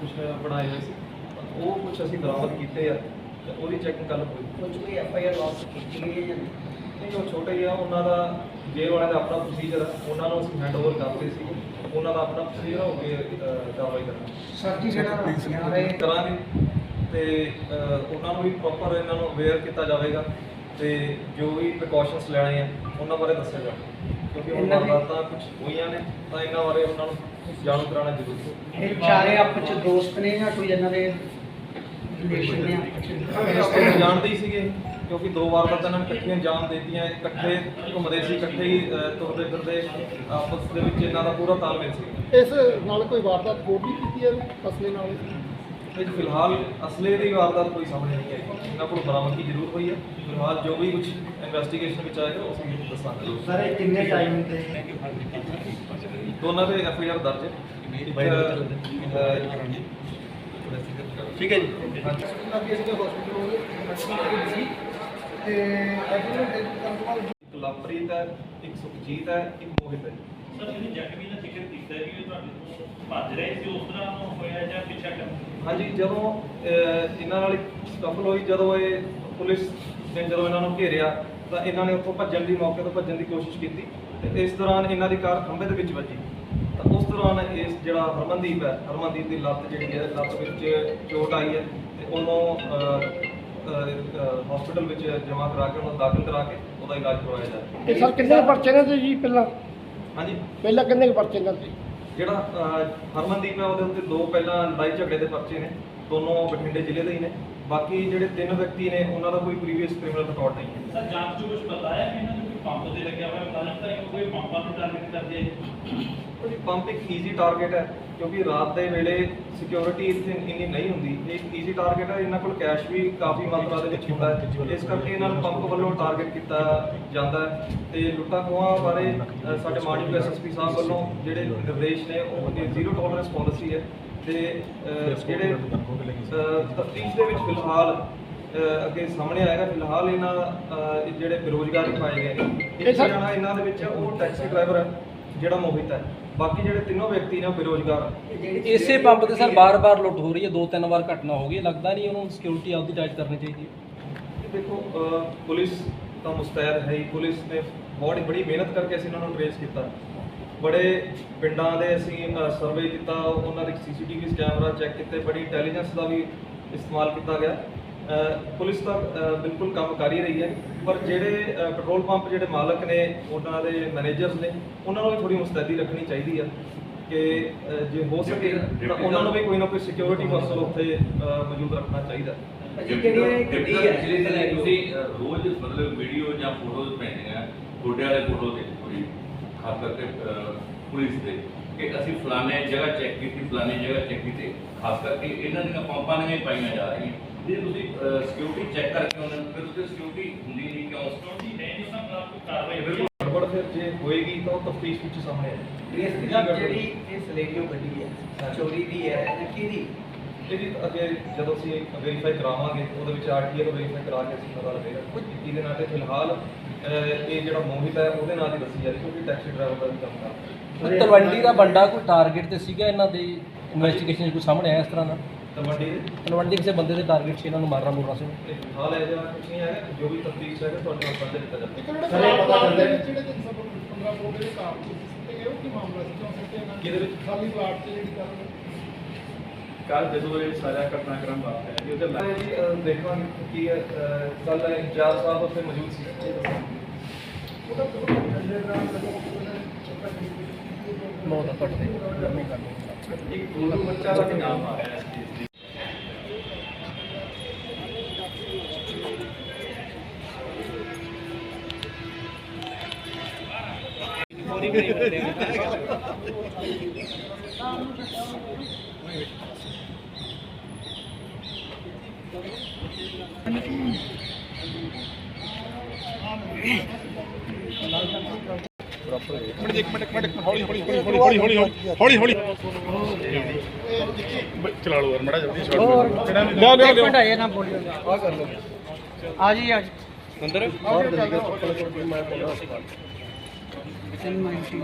ਕੁਝ ਬਣਾਏ ਹੋਏ ਸੀ। ਉਹ ਕੁਝ ਅਸੀਂ ਬਰਾਮਦ ਕੀਤੇ ਆ ਤੇ ਉਹਦੀ ਚੈਕਿੰਗ ਕੱਲ ਹੋਈ। ਕੁਝ ਕੋਈ ਐਫ ਆਈ ਆਰ ਲਾਸ ਕੀਤੀ ਗਈ ਹੈ ਜਾਂ ਨਹੀਂ? ਨਹੀਂ ਉਹ ਛੋਟੇ ਹੀ ਆ ਉਹਨਾਂ ਦਾ ਜੇਲ੍ਹ ਵਾਲਿਆਂ ਦਾ ਆਪਣਾ ਪ੍ਰੋਸੀਜਰ ਆ। ਉਹਨਾਂ ਨੂੰ ਅਸੀਂ ਹੈਂਡਓਵਰ ਕਰਦੇ ਸੀ। ਉਹਨਾਂ ਦਾ ਆਪਣਾ ਪ੍ਰੋਸੀਜਰ ਹੋ ਕੇ ਅਹ, ਕਾਰਵਾਈ ਕਰਾਂਗੇ ਸਰ ਜੀ ਜਿਹੜਾ ਨਿਆਰੇ ਕਰਾਂਗੇ। ਤੇ ਅਹ, ਉਹਨਾਂ ਨੂੰ ਵੀ ਪ੍ਰੋਪਰ ਇਹਨਾਂ ਨੂੰ ਅਵੇਅਰ ਕੀਤਾ ਜਾਵੇਗਾ। ਤੇ ਜੋ ਵੀ ਪ੍ਰੀਕਾਸ਼ਨਸ ਲੈਣੇ ਆ ਉਹਨਾਂ ਬਾਰੇ ਦੱਸਿਆ ਜਾਵੇ ਕਿਉਂਕਿ ਇਹਨਾਂ ਉਹਨਾਂ ਦੀ- ਦਾ ਤਾਂ ਕੁਝ ਹੋਈਆਂ ਨੇ ਤਾਂ ਇਹਨਾਂ ਬਾਰੇ ਉਹਨਾਂ ਨੂੰ ਜਾਣੂ ਕਰਾਉਣਾ ਜ਼ਰੂਰੀ। ਹੈ ਇਹ ਚਾਰੇ ਆਪਸ ਚ ਦੋਸਤ ਨੇ ਜਾਂ ਕੋਈ ਇਹਨਾਂ ਦੇ ਰਿਲੇਸ਼ਨ ਨੇ ਆਪਸ ਚ? ਇਹ ਜਾਣਦੇ ਹੀ ਸੀਗੇ ਕਿਉਂਕਿ ਦੋ ਵਾਰ ਤਾਂ ਇਹਨਾਂ ਨੇ ਇਕੱਠੀਆਂ ਜਾਣ ਦਿੱਤੀਆਂ ਇਕੱਠੇ ਘੁੰਮਦੇ ਸੀ ਇਕੱਠੇ ਹੀ ਅਹ, ਤੁਰਦੇ ਫਿਰਦੇ ਆਪਸ ਦੇ ਵਿੱਚ ਇਹਨਾਂ ਦਾ ਪੂਰਾ ਤਾਲਮੇਲ ਸੀ। ਇਸ ਨਾਲ ਕੋਈ ਵਾਰਦਾਤ ਹੋਰ ਵੀ ਕੀਤੀ ਹੈ ਅਸਲੇ ਨਾਲ? ਇਹ ਫਿਲਹਾਲ ਅਸਲੇ ਦੀ ਵਾਰਦਾਤ ਕੋਈ ਸਾਹਮਣੇ ਨਹੀਂ ਆਈ। ਇਹਨਾਂ ਕੋਲ ਬਰਾਮਦਗੀ ਜ਼ਰੂਰ ਹੋਈ ਹੈ। ਫਿਲਹਾਲ ਜੋ ਵੀ ਕੁਝ ਇਨਵੈਸਟੀਗੇਸ਼ਨ ਵਿੱਚ ਆਏਗਾ ਉਸ ਨੂੰ ਦੱਸਾਂਗੇ। ਸਰ ਇਹ ਕਿੰਨੇ ਟਾਈਮ ਤੇ? ਦੋਨਾਂ ਦੇ ਐਫ ਆਈ ਆਰ ਦਰਜ ਹੈ। ਇੱਕ, ਅਹ, ਠੀਕ ਹੈ ਜੀ। ਇੱਕ ਲਵਪ੍ਰੀਤ ਹੈ ਇੱਕ ਸੁਖਜੀਤ ਹੈ ਇੱਕ ਮੋਹਿਤ ਹੈ। ਸਰ ਇਹਨੇ ਜ਼ਖਮੀ ਦਾ ਜ਼ਿਕਰ ਕੀਤਾ ਹੈ ਕਿ ਇਹ ਤੁਹਾਡੇ ਤੋਂ ਭੱਜ ਰਹੇ ਸੀ ਉਸ ਤਰ੍ਹਾਂ ਨੂੰ ਹੋਇਆ ਜਾਂ ਪਿੱਛਾ ਕਰ ਹਾਂਜੀ ਜਦੋਂ ਅਹ, ਇਹਨਾਂ ਨਾਲ ਸਫਲ ਹੋਈ ਜਦੋਂ ਇਹ ਪੁਲਿਸ ਨੇ ਜਦੋਂ ਇਹਨਾਂ ਨੂੰ ਘੇਰਿਆ ਤਾਂ ਇਹਨਾਂ ਨੇ ਉੱਥੋਂ ਭੱਜਣ ਦੀ ਮੌਕੇ ਤੋਂ ਭੱਜਣ ਦੀ ਕੋਸ਼ਿਸ਼ ਕੀਤੀ। ਤੇ ਇਸ ਦੌਰਾਨ ਇਹਨਾਂ ਦੀ ਕਾਰ ਖੰਭੇ ਦੇ ਵਿੱਚ ਵੱਜੀ। ਤਾਂ ਉਸ ਦੌਰਾਨ ਇਸ ਜਿਹੜਾ ਹਰਮਨਦੀਪ ਹੈ ਹਰਮਨਦੀਪ ਦੀ ਲੱਤ ਜਿਹੜੀ ਹੈ ਲੱਤ ਵਿੱਚ ਚੋਟ ਆਈ ਹੈ ਤੇ ਉਹਨੂੰ ਹਸਪੀਟਲ ਵਿੱਚ ਜਮ੍ਹਾਂ ਕਰਾ ਕੇ ਉਹਨੂੰ ਦਾਖਲ ਕਰਾ ਕੇ ਉਹਦਾ ਇਲਾਜ ਕਰਵਾਇਆ ਜਾ ਰਿਹਾ ਇਹ ਸਰ ਕਿੰਨੇ ਪਰਚੇ ਨੇ ਤੇ ਜੀ ਪਹਿਲਾਂ? ਹਾਂਜੀ। ਪਹਿਲਾਂ ਕਿੰਨੇ ਪਰਚੇ ਨੇ ਤੇ ਜਿਹੜਾ ਹਰਮਨਦੀਪ ਹੈ ਉਹਦੇ ਉੱਤੇ ਦੋ ਪਹਿਲਾਂ ਲੜਾਈ ਝਗੜੇ ਦੇ ਪਰਚੇ ਨੇ ਦੋਨੋਂ ਬਠਿੰਡੇ ਜ਼ਿਲ੍ਹੇ ਦੇ ਹੀ ਨੇ। ਬਾਕੀ ਜਿਹੜੇ ਤਿੰਨ ਵਿਅਕਤੀ ਨੇ ਉਹਨਾਂ ਦਾ ਕੋਈ ਪ੍ਰੀਵੀਅਸ ਕ੍ਰਿਮੀਨਲ ਰਿਕਾਰਡ ਨਹੀਂ ਹੈ। ਸਰ ਜਾਂਚ ਚ ਕੁਝ ਪਤਾ ਹੈ ਕਿ ਇਹਨਾਂ ਪੰਪ ਤੇ ਲੱਗਿਆ ਹੋਇਆ ਮੁਲਾਜ਼ਮ ਤਾਂ ਕੋਈ ਪੰਪਾਂ ਨੂੰ ਟਾਰਗੇਟ ਕਰਦੇ ਹੈ ਜੀ ਪੰਪ ਇੱਕ ਈਜ਼ੀ ਟਾਰਗੇਟ ਹੈ, ਕਿਉਂਕਿ ਰਾਤ ਦੇ ਵੇਲੇ ਸਿਕਿਉਰਿਟੀ ਇੱਥੇ ਇੰਨੀ ਨਹੀਂ ਹੁੰਦੀ। ਇਹ ਈਜ਼ੀ ਟਾਰਗੇਟ ਹੈ, ਇਹਨਾਂ ਕੋਲ ਕੈਸ਼ ਵੀ ਕਾਫੀ ਮਾਤਰਾ ਦੇ ਵਿੱਚ ਹੁੰਦਾ ਹੈ। ਇਸ ਕਰਕੇ ਇਹਨਾਂ ਨੂੰ ਪੰਪ ਵੱਲੋਂ ਟਾਰਗੇਟ ਕੀਤਾ ਜਾਂਦਾ ਹੈ। ਤੇ ਲੁੱਟਾਂ ਖੋਹਾਂ ਬਾਰੇ ਸਾਡੇ ਮਾਨਯੋਗ ਐਸਐਸਪੀ ਸਾਹਿਬ ਵੱਲੋਂ ਜਿਹੜੇ ਨਿਰਦੇਸ਼ ਨੇ, ਉਹ ਜ਼ੀਰੋ ਟੋਲਰੈਂਸ ਪਾਲਿਸੀ ਹੈ। ਤੇ ਜਿਹੜੇ ਤਫਤੀਸ਼ ਦੇ ਵਿੱਚ ਫਿਲਹਾਲ ਅੱਗੇ ਸਾਹਮਣੇ ਆਏਗਾ। ਫਿਲਹਾਲ ਇਹਨਾਂ ਇਹ ਜਿਹੜੇ ਬੇਰੋਜ਼ਗਾਰ ਪਾਏ ਗਏ ਨੇ ਇਹ ਇੱਕ ਸਰ- ਜਣਾ ਇਹਨਾਂ ਦੇ ਵਿੱਚ ਉਹ ਟੈਕਸੀ ਡਰਾਈਵਰ ਜਿਹੜਾ ਮੋਹਿਤ ਹੈ ਬਾਕੀ ਜਿਹੜੇ ਤਿੰਨੋਂ ਵਿਅਕਤੀ ਨੇ ਉਹ ਬੇਰੋਜ਼ਗਾਰ ਇਸੇ ਪੰਪ ਤੇ ਸਰ ਬਾਰ-ਬਾਰ ਲੁੱਟ ਹੋ ਰਹੀ ਹੈ ਦੋ ਤਿੰਨ ਵਾਰ ਘਟਨਾ ਹੋ ਗਈ ਹੈ। ਲੱਗਦਾ ਨਹੀਂ ਉਹਨੂੰ ਸਿਕਿਉਰਿਟੀ ਆਪਦੀ ਜਾਂਚ ਕਰਨੀ ਚਾਹੀਦੀ ਹੈ। ਇਹ ਦੇਖੋ ਪੁਲਿਸ ਤਾਂ ਮੁਸਤੈਦ ਹੈ ਹੀ। ਪੁਲਿਸ ਨੇ ਬਹੁਤ ਬੜੀ ਮਿਹਨਤ ਕਰਕੇ ਅਸੀਂ ਇਹਨਾਂ ਨੂੰ ਟ੍ਰੇਸ ਕੀਤਾ। ਬੜੇ ਪਿੰਡਾਂ ਦੇ ਅਸੀਂ ਸਰਵੇ ਕੀਤਾ। ਉਹਨਾਂ ਦੇ ਸੀਸੀਟੀਵੀ ਕੈਮਰਾ ਚੈੱਕ ਕੀਤੇ। ਬੜੀ ਇੰਟੈਲੀਜੈਂਸ ਦਾ ਵੀ ਇਸਤੇਮਾਲ ਕੀਤਾ ਗਿਆ। ਪੁਲਿਸ ਤਾਂ ਬਿਲਕੁਲ ਕੰਮ ਕਰ ਹੀ ਰਹੀ ਹੈ ਪਰ ਜਿਹੜੇ ਪੈਟਰੋਲ ਪੰਪ ਜਿਹੜੇ ਮਾਲਕ ਨੇ ਉਹਨਾਂ ਦੇ ਮੈਨੇਜਰਸ ਨੇ ਉਹਨਾਂ ਨੂੰ ਵੀ ਥੋੜੀ ਮੁਸਤੈਦੀ ਰੱਖਣੀ ਚਾਹੀਦੀ ਆ ਕਿ ਜੇ ਹੋ ਸਕੇ ਤਾਂ ਉਹਨਾਂ ਨੂੰ ਵੀ ਕੋਈ ਨਾ ਕੋਈ ਸਿਕਿਉਰਿਟੀ ਪਰਸਨ ਉੱਥੇ ਮੌਜੂਦ ਰੱਖਣਾ ਚਾਹੀਦਾ। ਭਾਜੀ ਕਿਹੜੀ ਇਹ ਗੱਡੀ ਹੈ ਜਿਹੜੇ ਜਿਹੜੇ ਤੁਸੀਂ ਅ, ਰੋਜ਼ ਮਤਲਬ ਵੀਡੀਓ ਜਾਂ ਫੋਟੋਜ਼ ਭੇਜਦੇ ਤੁਹਾਡੇ ਵਾਲੇ ਫੋਟੋ ਤੇ ਕੋਈ ਖਾਸ ਕਰਕੇ ਅ, ਪੁਲਿਸ ਦੇ ਕਿ ਅਸੀਂ ਫਲਾਣੇ ਜਗ੍ਹਾ ਚੈੱਕ ਕੀਤੀ ਫਲਾਣੇ ਜਗ੍ਹਾ ਚੈੱਕ ਕੀਤੀ ਖਾਸ ਕਰਕੇ ਇਹਨਾਂ ਦੀਆਂ ਪੰਪਾਂ ਹੀ ਪਾਈਆਂ ਜਾ ਰਹੀਆਂ। ਜੇ ਤੁਸੀਂ ਸਿਕਿਉਰਿਟੀ ਚੈੱਕ ਕਰਕੇ ਉਹਨਾਂ ਨੂੰ ਫਿਰ ਉੱਥੇ ਸਿਕਿਉਰਿਟੀ ਹੁੰਦੀ ਨਹੀਂ ਕਿਉਂ? ਸਿਕਿਉਰਿਟੀ ਹੈ ਨਹੀਂ ਉਹਨਾਂ ਖਿਲਾਫ ਕੋਈ ਕਾਰਵਾਈ ਹੋਈ ਗੜਬੜ ਫਿਰ ਜੇ ਹੋਏਗੀ ਤਾਂ ਉਹ ਤਫਤੀਸ਼ ਵਿੱਚ ਸਾਹਮਣੇ ਆਏਗੀ। ਜਿਹੜੀ ਇਹ ਸਲੇਡੀਓ ਗੱਡੀ ਹੈ ਚੋਰੀ ਦੀ ਹੈ ਜਾਂ ਕਿਹਦੀ? ਇਹਦੀ ਅੱਗੇ ਜਦੋਂ ਅਸੀਂ ਵੈਰੀਫਾਈ ਕਰਾਵਾਂਗੇ ਉਹਦੇ ਵਿੱਚ ਆਰਟੀਏ ਨੂੰ ਵੈਰੀਫਾਈ ਕਰਾ ਕੇ ਅਸੀਂ ਪਤਾ ਲੱਗੇਗਾ। ਕੁਝ ਇਹਦੇ ਨਾਲ ਤੇ ਫਿਲਹਾਲ ਇਹ ਜਿਹੜਾ ਮੋਹਿਤ ਹੈ ਉਹਦੇ ਨਾਲ ਹੀ ਦੱਸੀ ਜਾ ਰਹੀ ਕਿਉਂਕਿ ਟੈਕਸੀ ਡਰਾਈਵਰ ਦਾ ਵੀ ਕੰਮ ਕਰਦਾ। ਸਰ ਤਲਵੰਡੀ ਦਾ ਬੰਦਾ ਕੋਈ ਟਾਰਗੇਟ ਤੇ ਸੀਗਾ ਇਹਨਾਂ ਦੇ ਇਨਵੈਸਟੀਗੇਸ਼ਨ ਕੋਈ ਸਾਹਮਣੇ ਆਇਆ ਇਸ ਤਰ੍ਹਾਂ ਦਾ? ਤਾਂ ਮੰਡੀ ਦੇ? ਤਲਵੰਡੀ ਕਿਸੇ ਬੰਦੇ ਦੇ ਟਾਰਗੇਟ ਸੀ ਇਹਨਾਂ ਨੂੰ ਮਾਰਨਾ ਮੁਰਨਾ ਸੀ। ਇਹ ਫਿਲਹਾਲ ਇਹ ਜਿਹਾ ਕੁਝ ਨਹੀਂ ਹੈਗਾ? ਜੋ ਵੀ ਤਫਤੀਸ਼ ਹੈਗਾ ਤੁਹਾਡੇ ਨਾਲ ਪਤਾ ਦਿੱਤਾ ਜਿਹੜਾ ਸਰ ਪਤਾ ਚੱਲਦਾ ਜਿਹੜੇ 315 ਕਰੋੜ ਦੇ ਕਾਰਤੂਸ ਤੇ ਉਹ ਕੀ ਮਾਮਲਾ ਸੀ? ਕਿਉਂ ਸਿੱਟੇ ਇਹਨਾਂ? ਕਿਹਦੇ ਵਿੱਚ? ਖਾਲੀ ਪਲਾਟ ਤੇ ਜਿਹੜੀ ਕਰ ਕੱਲ ਜਦੋਂ ਇਹ ਸਾਰਾ ਘਟਨਾਕ੍ਰਮ ਵਾਪਰਿਆ ਜੀ ਉਹਦੇ ਮੈਂ ਜੀ ਦੇਖਾਂਗੇ ਕਿ ਕੱਲ ਇੰਚਾਰਜ ਸਾਹਿਬ ਉੱਥੇ ਮੌਜੂਦ ਸੀ। ਇਹ। ਉਹਦਾ ਨੌ ਦਾ ਘੱਟ ਤੇ। ਗਰਮੀ ਕਰਦੇ ਇੱਕ ਦੋ ਬੱਚਾ ਦਾ ਨਾਮ ਆ ਰਿਹਾ ਇਸ ਚੀਜ਼ ਦੀ। ਚਲਾ ਲਓ ਯਾਰ ਮੜਾ ਜਲਦੀ ਇੱਕ ਮਿੰਟ ਆਏ ਨਾ ਬੋਲਿਓ। ਆ ਕਰ ਲਓ। ਆ ਜੀ ਆ ਜੀ। ਅੰਦਰ? ਬਾਹਰ ਦੇ ਕੇ ਚੱਪਲ ਕੋਲ ਕੋਈ ਮੈਂ ਬੋਲਦਾ ਤਿੰਨ ਮਿੰਟ ਹੀ ਹੈ। ਦਿਨ ਪਹਿਲਾਂ ਪੈਟਰੋਲ ਪੰਪ ਤੇ ਕੋਈ ਸੀ